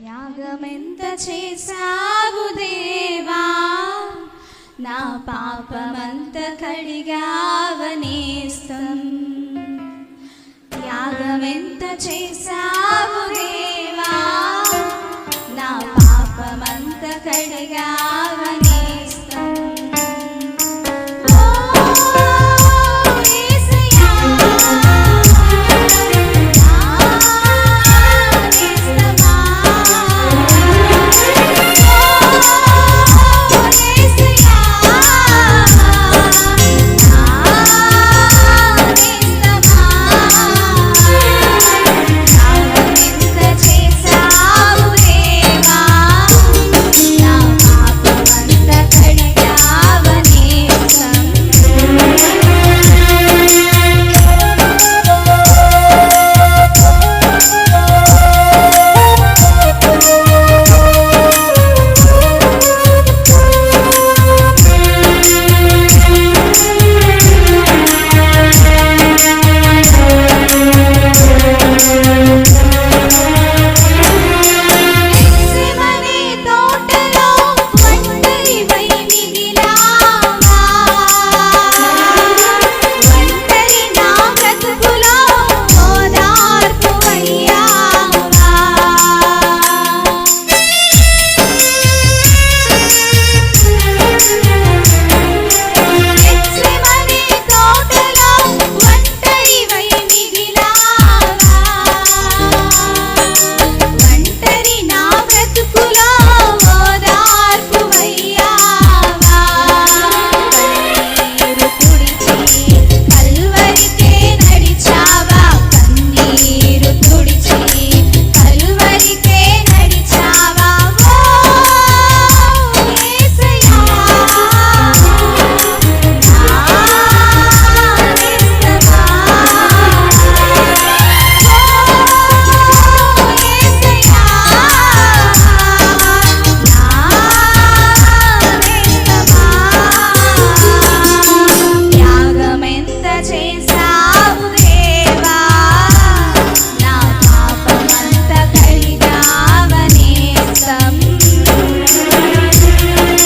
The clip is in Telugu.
త్యాగమెంత చేసావు దేవా? నా పాపమంత కడిగావనేస్తం త్యాగమెంత చేసావు దేవా